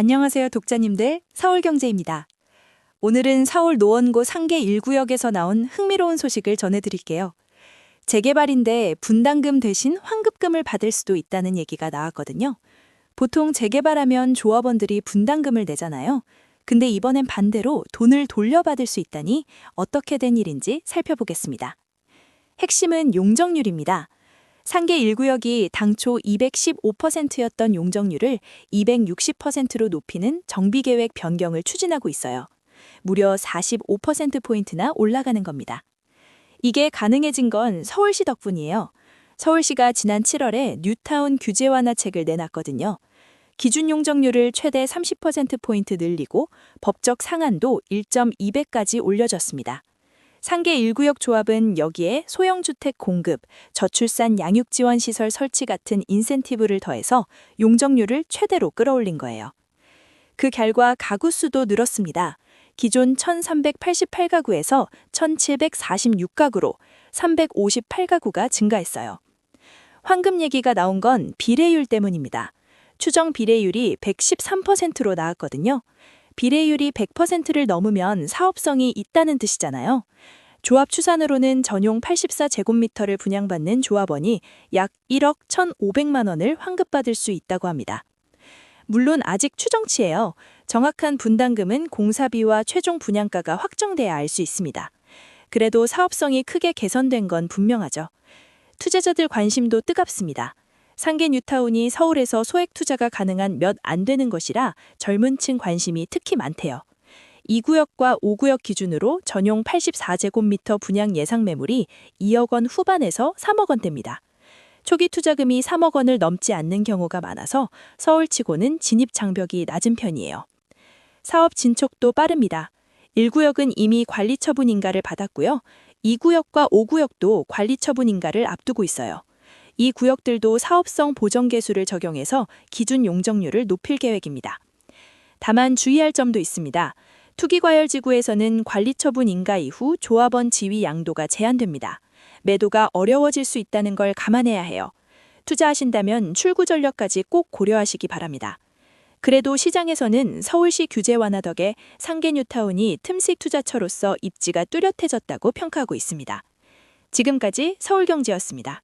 안녕하세요, 독자님들. 서울경제입니다. 오늘은 서울 노원구 상계 1구역에서 나온 흥미로운 소식을 전해드릴게요. 재개발인데 분담금 대신 환급금을 받을 수도 있다는 얘기가 나왔거든요. 보통 재개발하면 조합원들이 분담금을 내잖아요. 근데 이번엔 반대로 돈을 돌려받을 수 있다니 어떻게 된 일인지 살펴보겠습니다. 핵심은 용적률입니다. 상계 1구역이 당초 215%였던 용적률을 260%로 높이는 정비계획 변경을 추진하고 있어요. 무려 45%포인트나 올라가는 겁니다. 이게 가능해진 건 서울시 덕분이에요. 서울시가 지난 7월에 뉴타운 규제 완화책을 내놨거든요. 기준 용적률을 최대 30%포인트 늘리고 법적 상한도 1.2배까지 올려줬습니다. 상계 1구역 조합은 여기에 소형주택 공급, 저출산 양육지원 시설 설치 같은 인센티브를 더해서 용적률을 최대로 끌어올린 거예요. 그 결과 가구 수도 늘었습니다. 기존 1388가구에서 1746가구로 358가구가 증가했어요. 황금 얘기가 나온 건 비례율 때문입니다. 추정 비례율이 113%로 나왔거든요. 비례율이 100%를 넘으면 사업성이 있다는 뜻이잖아요. 조합 추산으로는 전용 84제곱미터를 분양받는 조합원이 약 1억 1,500만 원을 환급받을 수 있다고 합니다. 물론 아직 추정치예요. 정확한 분담금은 공사비와 최종 분양가가 확정돼야 알 수 있습니다. 그래도 사업성이 크게 개선된 건 분명하죠. 투자자들 관심도 뜨겁습니다. 상계 뉴타운이 서울에서 소액 투자가 가능한 몇 안 되는 것이라 젊은 층 관심이 특히 많대요. 2구역과 5구역 기준으로 전용 84제곱미터 분양 예상 매물이 2억 원 후반에서 3억 원대입니다. 초기 투자금이 3억 원을 넘지 않는 경우가 많아서 서울치고는 진입 장벽이 낮은 편이에요. 사업 진척도 빠릅니다. 1구역은 이미 관리 처분 인가를 받았고요. 2구역과 5구역도 관리 처분 인가를 앞두고 있어요. 이 구역들도 사업성 보정 계수를 적용해서 기준 용적률을 높일 계획입니다. 다만 주의할 점도 있습니다. 투기과열지구에서는 관리처분 인가 이후 조합원 지위 양도가 제한됩니다. 매도가 어려워질 수 있다는 걸 감안해야 해요. 투자하신다면 출구 전략까지 꼭 고려하시기 바랍니다. 그래도 시장에서는 서울시 규제 완화 덕에 상계 뉴타운이 틈식 투자처로서 입지가 뚜렷해졌다고 평가하고 있습니다. 지금까지 서울경제였습니다.